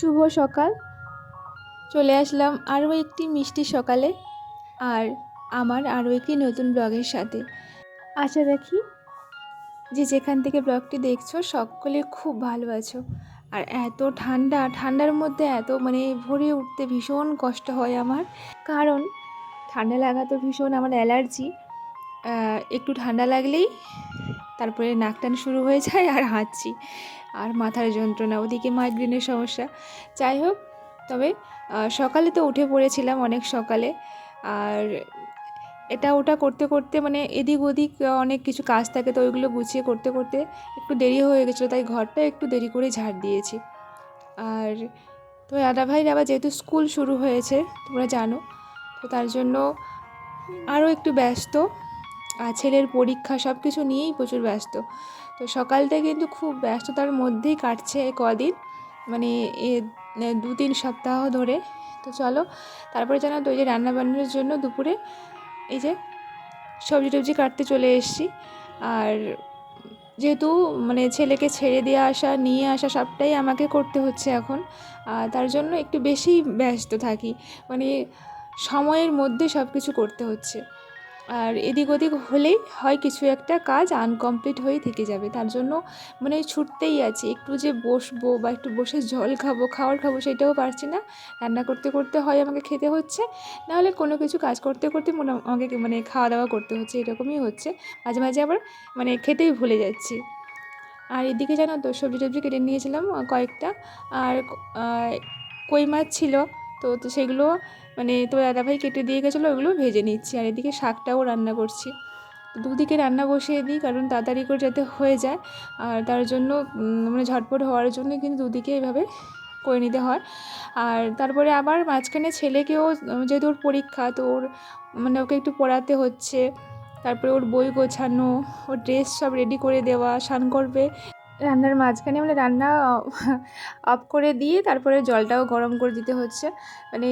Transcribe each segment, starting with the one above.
শুভ সকাল। চলে আসলাম আরও একটি মিষ্টি সকালে আর আমার আরও একটি নতুন ব্লগের সাথে। আশা রাখি যে যেখান থেকে ব্লগটি দেখছ সকলে খুব ভালো আছো। আর এত ঠান্ডা, ঠান্ডার মধ্যে এত মানে ভরে উঠতে ভীষণ কষ্ট হয় আমার। কারণ ঠান্ডা লাগা তো ভীষণ আমার অ্যালার্জি। একটু ঠান্ডা লাগলেই তারপরে নাক টান শুরু হয়ে যায় আর হাঁচছি আর মাথার যন্ত্রণা, ওদিকে মাইগ্রেনের সমস্যা। যাই হোক, তবে সকালে তো উঠে পড়েছিলাম অনেক সকালে। আর এটা ওটা করতে করতে মানে এদিক ওদিক অনেক কিছু কাজ থাকে, তো ওইগুলো গুছিয়ে করতে করতে একটু দেরি হয়ে গেছিল, তাই ঘরটা একটু দেরি করে ঝাড় দিয়েছি। আর তো দাদা ভাইয়ের আবার যেহেতু স্কুল শুরু হয়েছে, তোমরা জানো, তো তার জন্য আরও একটু ব্যস্ত। ছেলের পরীক্ষা সব কিছু নিয়েই প্রচুর ব্যস্ত। তো সকালটা কিন্তু খুব ব্যস্ততার মধ্যেই কাটছে কদিন। মানে এ দু তিন সপ্তাহ ধরে। তো চলো, তারপরে জানো তো ওই যে রান্নাবান্নার জন্য দুপুরে এই যে সবজি টবজি কাটতে চলে এসেছি। আর যেহেতু মানে ছেলেকে ছেড়ে দিয়ে আসা, নিয়ে আসা সবটাই আমাকে করতে হচ্ছে এখন। আর তার জন্য একটু বেশি ব্যস্ত থাকি। মানে সময়ের মধ্যে সব কিছু করতে হচ্ছে। আর এদিক ওদিক হলেই হয় কিছু একটা কাজ আনকমপ্লিট হয়েই থেকে যাবে। তার জন্য মানে ছুটতেই আছি। একটু যে বসবো বা একটু বসে জল খাব, খাওয়ার খাব সেটাও পারছি না। রান্না করতে করতে হয় আমাকে খেতে হচ্ছে। নাহলে কোনো কিছু কাজ করতে করতে মনে আমাকে মানে খাওয়া দাওয়া করতে হচ্ছে, এরকমই হচ্ছে। মাঝে মাঝে আবার মানে খেতেই ভুলে যাচ্ছি। আর এদিকে জানো তো, সবজি টবজি কেটে নিয়েছিলাম কয়েকটা। আর কই মাছ ছিল, তো তো সেগুলো মানে তো দাদাভাই কেটে দিয়ে গেছিল ওগুলো ভেজে নিচ্ছি। আর এদিকে শাকটাও রান্না করছি। দুদিকে রান্না বসিয়ে দিই, কারণ তাড়াতাড়ি করে যাতে হয়ে যায়। আর তার জন্য মানে ঝটপট হওয়ার জন্য কিন্তু দুদিকে এভাবে করে নিতে হয়। আর তারপরে আবার মাঝখানে ছেলেকেও যেহেতু ওর পরীক্ষা, তো ওর মানে ওকে একটু পড়াতে হচ্ছে। তারপরে ওর বই গোছানো, ওর ড্রেস সব রেডি করে দেওয়া, স্নান করবে। রান্নার মাঝখানে মানে রান্না অফ করে দিয়ে তারপরে জলটাও গরম করে দিতে হচ্ছে। মানে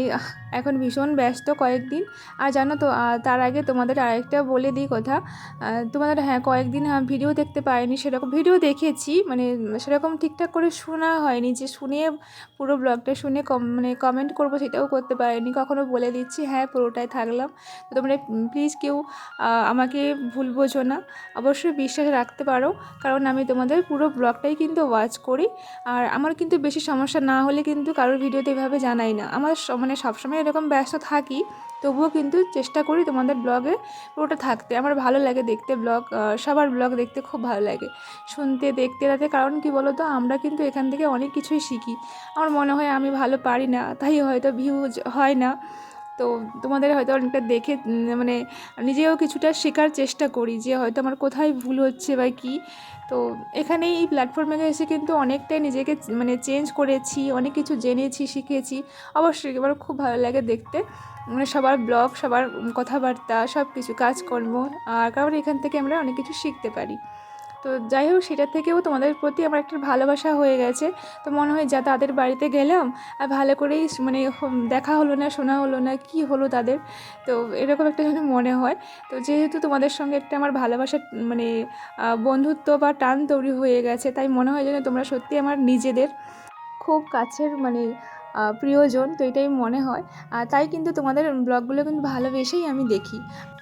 এখন ভীষণ ব্যস্ত কয়েকদিন। আর জানো তো তার আগে তোমাদের আরেকটা বলে দিই কথা। তোমাদের হ্যাঁ কয়েকদিন ভিডিও দেখতে পাইনি সেরকম। ভিডিও দেখেছি মানে সেরকম ঠিকঠাক করে শোনা হয়নি যে শুনে পুরো ব্লগটা শুনে কম মানে কমেন্ট করব সেটাও করতে পারিনি। কখনো বলে দিচ্ছি হ্যাঁ পুরোটাই থাকলাম। তো তোমরা প্লিজ কেউ আমাকে ভুল বোঝো না। অবশ্যই বিশ্বাস রাখতে পারো। কারণ আমি তোমাদের পুরো ব্লগটাই কিন্তু ওয়াচ করি। আর আমার কিন্তু বেশি সমস্যা না হলে কিন্তু কারোর ভিডিওতে এভাবে জানাই না। আমার মানে সবসময় এরকম ব্যস্ত থাকি, তবুও কিন্তু চেষ্টা করি তোমাদের ব্লগে পুরোটা থাকতে। আমার ভালো লাগে দেখতে ব্লগ সবার ব্লগ দেখতে খুব ভালো লাগে। শুনতে, দেখতে তাতে কারণ কি বলো তো আমরা কিন্তু এখান থেকে অনেক কিছুই শিখি। আমার মনে হয় আমি ভালো পারি না, তাই হয়তো ভিউজ হয় না। তো তোমাদের হয়তো অনেকটা দেখে মানে নিজেও কিছুটা শেখার চেষ্টা করি যে হয়তো আমার কোথায় ভুল হচ্ছে বা কী। তো এখানে এই প্ল্যাটফর্মে এসে কিন্তু অনেকটাই নিজেকে মানে চেঞ্জ করেছি, অনেক কিছু জেনেছি, শিখেছি। অবশ্যই এবার খুব ভালো লাগে দেখতে। মানে সবার ব্লগ সবার কথাবার্তা সব কিছু কাজকর্ম, আর কারণ এখান থেকে আমরা অনেক কিছু শিখতে পারি। তো যাই হোক, সেটা থেকেও তোমাদের প্রতি আমার একটা ভালোবাসা হয়ে গেছে। তো মনে হয় যা তাদের বাড়িতে গেলাম, আর ভালো করেই মানে দেখা হলো না, শোনা হলো না, কি হলো তাদের, তো এরকম একটা যেন মনে হয়। তো যেহেতু তোমাদের সঙ্গে একটা আমার ভালোবাসা মানে বন্ধুত্ব বা টান তৈরি হয়ে গেছে, তাই মনে হয় যেন তোমরা সত্যি আমার নিজেদের খুব কাছের মানে প্রিয়জন, তো এটাই মনে হয়। আর তাই কিন্তু তোমাদের ব্লগগুলো কিন্তু ভালোবেসেই আমি দেখি।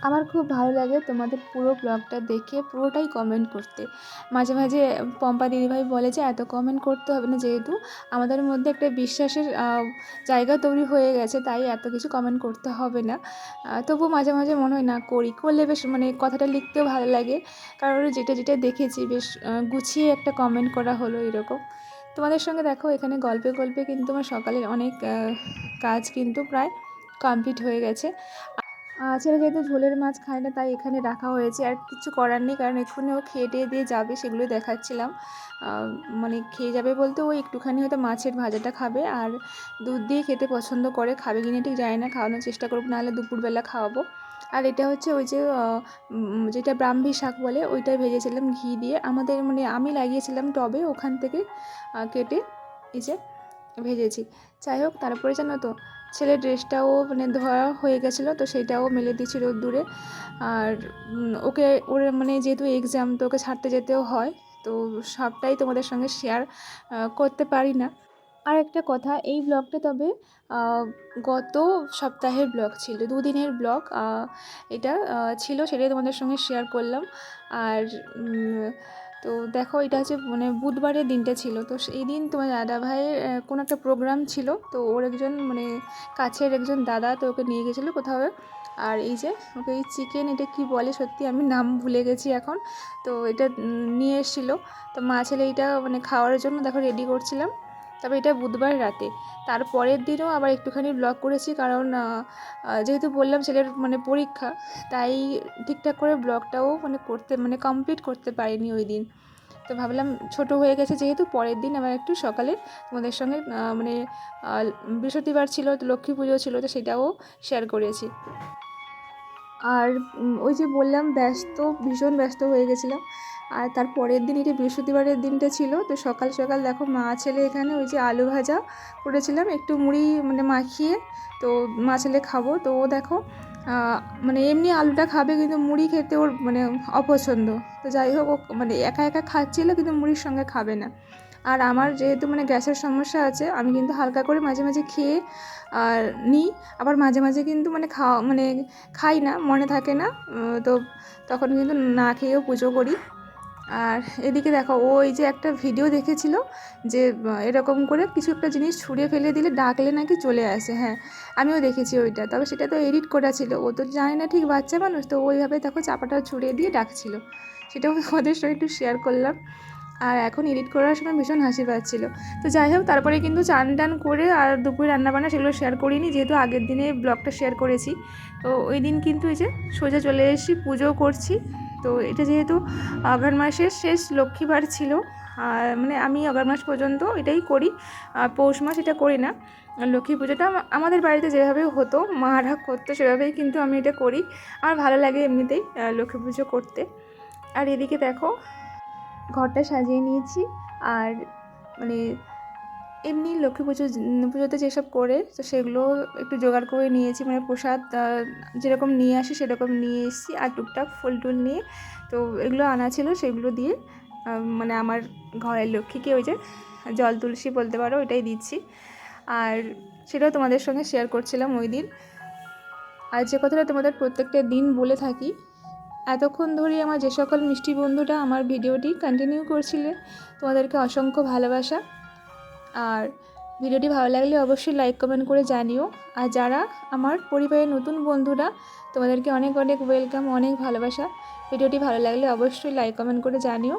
আমার খুব ভালো লাগে তোমাদের পুরো ব্লগটা দেখে, পুরোটাই কমেন্ট করতে। মাঝে মাঝে পম্পা দিদিভাই বলে যে, এত কমেন্ট করতে হবে না যেহেতু আমাদের মধ্যে একটা বিশ্বাসের জায়গা তৈরি হয়ে গেছে, তাই এত কিছু কমেন্ট করতে হবে না। তবুও মাঝে মাঝে মনে হয়, না, করি। করলে বেশ মানে কথাটা লিখতেও ভালো লাগে। কারণ যেটা যেটা দেখেছি, বেশ গুছিয়ে একটা কমেন্ট করা হলো এরকম। তোমাদের সঙ্গে দেখো, এখানে গল্পে গল্পে কিন্তু আমার সকালের অনেক কাজ কিন্তু প্রায় কমপ্লিট হয়ে গেছে। ছেলে যেহেতু ঝোলের মাছ খায় না, তাই এখানে রাখা হয়েছে। আর কিছু করার নেই, কারণ এক্ষুনি ও খেয়ে টেয়ে দিয়ে যাবে সেগুলো দেখাচ্ছিলাম। মানে খেয়ে যাবে বলতে ও একটুখানি হয়তো মাছের ভাজাটা খাবে, আর দুধ দিয়ে খেতে পছন্দ করে। খাবে কিনা ঠিক জানি না, খাওয়ানোর চেষ্টা করব নাহলে দুপুরবেলা খাওয়াবো। আর এটা হচ্ছে ওই যে যেটা ব্রাহ্মী শাক বলে ওইটাই ভেজেছিলাম ঘি দিয়ে। আমাদের মানে আমি লাগিয়েছিলাম টবে, ওখান থেকে কেটে এই যে ভেজেছি। যাই হোক, তারপরে জানো তো, ছেলের ড্রেসটাও মানে ধোয়া হয়ে গেছিল, তো সেইটাও মেলে দিয়েছি দূরে। আর ওকে, ওর মানে যেহেতু এক্সাম তো ওকে ছাড়তে যেতেও হয়, তো সবটাই তোমাদের সঙ্গে শেয়ার করতে পারি না। আর একটা কথা, এই ব্লগটা তবে গত সপ্তাহের ব্লগ ছিল, দুদিনের ব্লগ এটা ছিল সেটাই তোমাদের সঙ্গে শেয়ার করলাম। আর তো দেখো এটা হচ্ছে মানে বুধবারের দিনটা ছিল, তো সেই দিন তোমার দাদা ভাইয়ের কোনো একটা প্রোগ্রাম ছিল, তো ওর একজন মানে কাছের একজন দাদা তো ওকে নিয়ে গেছিল কোথাও। আর এই যে ওকে এই চিকেন এটা কি বলে সত্যি আমি নাম ভুলে গেছি এখন, তো এটা নিয়ে এসেছিল। তো মা ছেলে এটা মানে খাওয়ার জন্য দেখো রেডি করছিলাম। তবে এটা বুধবার রাতে। তার পরের দিনও আবার একটুখানি ব্লগ করেছি কারণ যেহেতু বললাম ছেলের মানে পরীক্ষা, তাই ঠিকঠাক করে ব্লগটাও মানে করতে মানে কমপ্লিট করতে পারিনি ওই দিন। তো ভাবলাম ছোট হয়ে গেছে যেহেতু পরের দিন আবার একটু সকালে তোমাদের সঙ্গে মানে বৃহস্পতিবার ছিল লক্ষ্মী পুজো ছিল, তো সেটাও শেয়ার করেছি। আর ওই যে বললাম ব্যস্ত, ভীষণ ব্যস্ত হয়ে গেছিলাম। আর তার পরের দিন এটা বৃহস্পতিবারের দিনটা ছিল, তো সকাল সকাল দেখো মা ছেলে এখানে ওই যে আলু ভাজা করেছিলাম, একটু মুড়ি মানে মাখিয়ে, তো মা ছেলে খাব। তো ও দেখো মানে এমনি আলুটা খাবে কিন্তু মুড়ি খেতে ওর মানে অপছন্দ। তো যাই হোক, ও মানে একা একা খাচ্ছিল কিন্তু মুড়ির সঙ্গে খাবে না। আর আমার যেহেতু মানে গ্যাসের সমস্যা আছে, আমি কিন্তু হালকা করে মাঝে মাঝে খেয়ে আর নিই। আবার মাঝে মাঝে কিন্তু মানে খাওয়া মানে খাই না, মনে থাকে না তো তখন কিন্তু না খেয়েও পুজো করি। আর এদিকে দেখো, ও এই যে একটা ভিডিও দেখেছিল যে এরকম করে কিছু একটা জিনিস ছুঁড়ে ফেলে দিলে ডাকলে নাকি চলে আসে হ্যাঁ আমিও দেখেছি ওইটা। তবে সেটা তো এডিট করা ছিল। ও তো জানে না ঠিক বাচ্চা মানুষ, তো ওইভাবে দেখো চাপাটা ছুঁড়ে দিয়ে ডাকছিল। সেটাও ওদের সঙ্গে একটু শেয়ার করলাম। আর এখন এডিট করার সময় ভীষণ হাসি পাচ্ছিল। তো যাই হোক, তারপরে কিন্তু চান টান করে আর দুপুরে রান্নাবান্না সেগুলো শেয়ার করিনি, যেহেতু আগের দিনে ব্লগটা শেয়ার করেছি। তো ওই দিন কিন্তু এই যে সোজা চলে এসেছি, পুজো করছি। তো এটা যেহেতু অঘ্রাণ মাসের শেষ লক্ষ্মীবার ছিল মানে আমি অঘ্রাণ মাস পর্যন্ত এটাই করি পৌষ মাস এটা করি না। লক্ষ্মী পুজোটা আমাদের বাড়িতে যেভাবে হতো, মারা করতো সেভাবেই কিন্তু আমি এটা করি। আমার ভালো লাগে এমনিতেই লক্ষ্মী পুজো করতে। আর এদিকে দেখো, ঘরটা সাজিয়ে নিয়েছি, আর মানে এমনি লক্ষ্মী পুজো পুজোতে যেসব করে, তো সেগুলো একটু জোগাড় করে নিয়েছি। মানে প্রসাদ যেরকম নিয়ে আসি সেরকম নিয়ে এসেছি। আর টুকটাক ফুল টুল নিয়ে, তো এগুলো আনা ছিল সেগুলো দিয়ে মানে আমার ঘরের লক্ষ্মীকে ওই যে জল তুলসী বলতে পারো, ওইটাই দিচ্ছি। আর সেটাও তোমাদের সঙ্গে শেয়ার করছিলাম ওই দিন। আর যে কথাটা তোমাদের প্রত্যেকটা দিন বলে থাকি, এতক্ষণ ধরে আমার যে সকল মিষ্টি বন্ধুরা আমার ভিডিওটি কন্টিনিউ করছিলে, তোমাদেরকে অসংখ্য ভালোবাসা। আর ভিডিওটি ভালো লাগলে অবশ্যই লাইক কমেন্ট করে জানিও। আর যারা আমার পরিবারের নতুন বন্ধুরা, তোমাদেরকে অনেক অনেক ওয়েলকাম অনেক ভালোবাসা। ভিডিওটি ভালো লাগলে অবশ্যই লাইক কমেন্ট করে জানিও।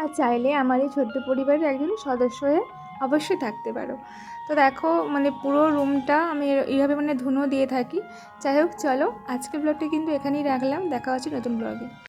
আর চাইলে আমার এই ছোট্ট পরিবারের একজন সদস্য হয়ে অবশ্যই থাকতে পারো। তো দেখো মানে পুরো রুমটা আমি এইভাবে মানে ধুনো দিয়ে থাকি। যাই হোক, চলো আজকের ব্লগটি কিন্তু এখানেই রাখলাম। দেখা হচ্ছে নতুন ব্লগে